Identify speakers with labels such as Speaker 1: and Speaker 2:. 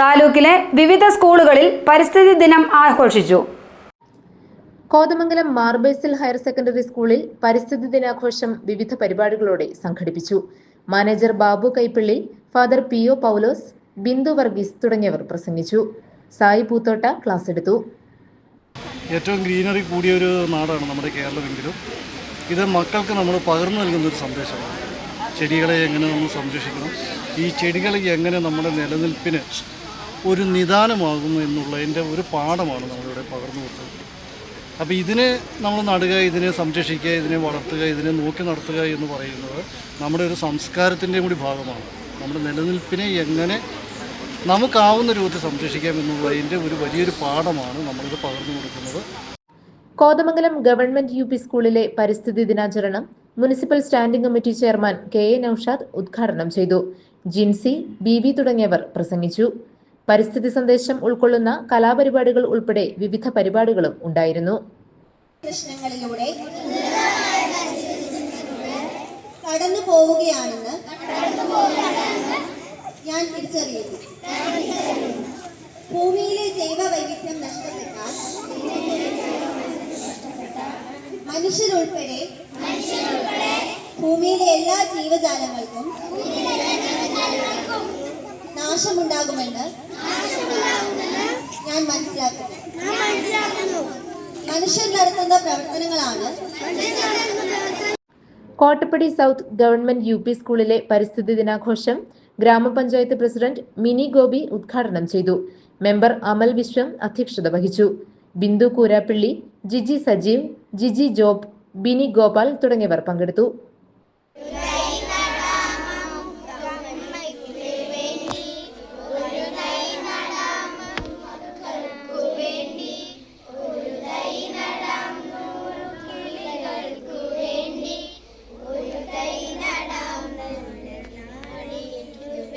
Speaker 1: താലൂക്കിലെ വിവിധ സ്കൂളുകളിൽ പരിസ്ഥിതി ദിനം ആഘോഷിച്ചു.
Speaker 2: കോതമംഗലം മാർബേസിൽ ഹയർ സെക്കൻഡറി സ്കൂളിൽ പരിസ്ഥിതി ദിനാഘോഷം വിവിധ പരിപാടികളോടെ സംഘടിപ്പിച്ചു. Manager Babu Kaippally father P O Paulose Bindu Varghese തുടങ്ങിയവർ പ്രസംഗിച്ചു. സായി പൂത്തോട്ട ക്ലാസ് എടുത്തു.
Speaker 3: ഏറ്റവും ഗ്രീനറി കൂടിയ ഒരു നാടാണ് നമ്മുടെ കേരളമെങ്കിലും. ഇത് മക്കൾക്ക് നമ്മൾ പകർന്നു നൽകുന്ന ഒരു സന്ദേശമാണ്. ചെടികളെ എങ്ങനെ നമ്മൾ സംരക്ഷിക്കണം? ഈ ചെടികൾ എങ്ങനെ നമ്മുടെ നിലനിൽപ്പിന് ഒരു നിദാനമാകുന്നു എന്നുള്ളതിന്റെ ഒരു പാഠമാണ് നമ്മളിവിടെ പകർന്നു കൊടുത്തത്. അപ്പോൾ ഇതിനെ നമ്മൾ നടുക ഇതിനെ സംരക്ഷിക്കുക ഇതിനെ വളർത്തുക ഇതിനെ നോക്കി നടത്തുക എന്ന് പറയുന്നത് നമ്മുടെ ഒരു സംസ്കാരത്തിന്റെയും കൂടി ഭാഗമാണ്. നമ്മുടെ നിലനിൽപ്പിനെ എങ്ങനെ നമുക്കാവുന്ന രൂപത്തിൽ സംരക്ഷിക്കാം എന്നുള്ളതിന്റെ ഒരു വലിയൊരു പാഠമാണ് നമ്മളിത് പകർന്നു കൊടുക്കുന്നത്.
Speaker 2: കോതമംഗലം ഗവൺമെന്റ് യു പി സ്കൂളിലെ പരിസ്ഥിതി ദിനാചരണം municipal standing committee chairman K A Noushad ഉദ്ഘാടനം ചെയ്തു. ജിൻസി ബി തുടങ്ങിയവർ പ്രസംഗിച്ചു. പരിസ്ഥിതി സന്ദേശം ഉൾക്കൊള്ളുന്ന കലാപരിപാടികൾ ഉൾപ്പെടെ വിവിധ പരിപാടികളും ഉണ്ടായിരുന്നു.
Speaker 4: പ്രശ്നങ്ങളിലൂടെ കടന്നു പോവുകയാണെന്ന് ഞാൻ തിരിച്ചറിയുന്നു. ഭൂമിയിലെ ജൈവ വൈവിധ്യം നഷ്ടപ്പെട്ടാൽ മനുഷ്യരുൾപ്പെടെ ഭൂമിയിലെ എല്ലാ ജീവജാലങ്ങൾക്കും നാശമുണ്ടാകുമെന്ന് ഞാൻ മനസ്സിലാക്കുന്നു. മനുഷ്യർ നടത്തുന്ന പ്രവർത്തനങ്ങളാണ്
Speaker 2: Kottappady south government U P സ്കൂളിലെ പരിസ്ഥിതി ദിനാഘോഷം ഗ്രാമപഞ്ചായത്ത് പ്രസിഡന്റ് മിനി ഗോപി ഉദ്ഘാടനം ചെയ്തു. മെമ്പർ അമൽ വിശ്വം അധ്യക്ഷത വഹിച്ചു. ബിന്ദു കൂരാപ്പിള്ളി ജിജി സജീവ് ജിജി ജോബ് ബിനി ഗോപാൽ തുടങ്ങിയവർ പങ്കെടുത്തു.